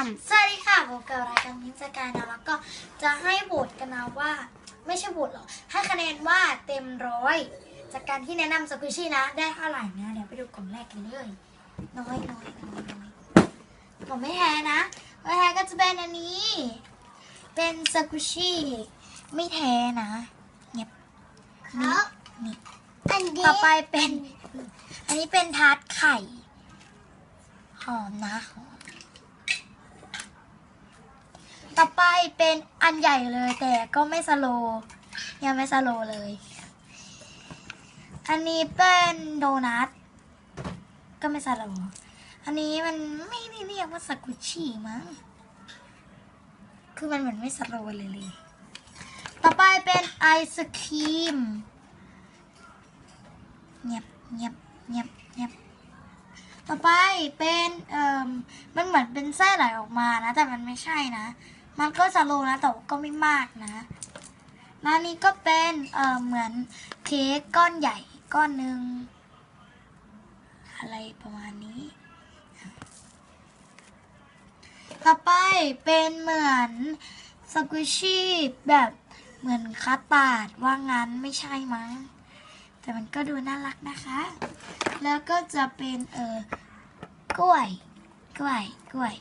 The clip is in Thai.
สวัสดีค่ะพบกับรายการมินสกายนะแล้วก็จะให้โหวตกันนะว่า ไม่ใช่โหวตหรอกให้คะแนนว่าเต็มร้อยจากการที่แนะนำสกุชี่นะ ได้เท่าไหร่นะเดี๋ยวไปดูกล่องแรกกันเลยน้อยน้อยน้อยน้อยผมไม่แท้นะไม่แท้ก็จะเป็นอันนี้ เป็นสกุชี่ไม่แท้นะเงียบนี่นี่อันนี้ต่อไปเป็น อันนี้เป็นทาร์ตไข่ หอมนะหอมต่อไป เป็นอันใหญ่เลย แต่ก็ไม่สโลยังไม่สโลเลย อันนี้เป็นโดนัทก็ไม่สโลอันนี้มันไม่ได้เรียกว่าสกุชี่มั้งคือมันเหมือนไม่สโลเลยเลยต่อไปเป็นไอศครีมเงียบเงียบเงียบเงียบต่อไปเป็นเอ่อมันเหมือนเป็นไส้ไหลออกมานะ แต่มันไม่ใช่นะ มันก็สโลนะแต่ว่าก็ไม่มากนะแล้วนนี้ก็เป็นเอ่อเหมือนเค้กก้อนใหญ่ก้อนหนึ่งอะไรประมาณนี้ ต่อไปเป็นเหมือนสกุชชี่แบบเหมือนคัตาดว่างั้นไม่ใช่มั้ง แต่มันก็ดูน่ารักนะคะ แล้วก็จะเป็นเออกล้วย กล้วย กล้วย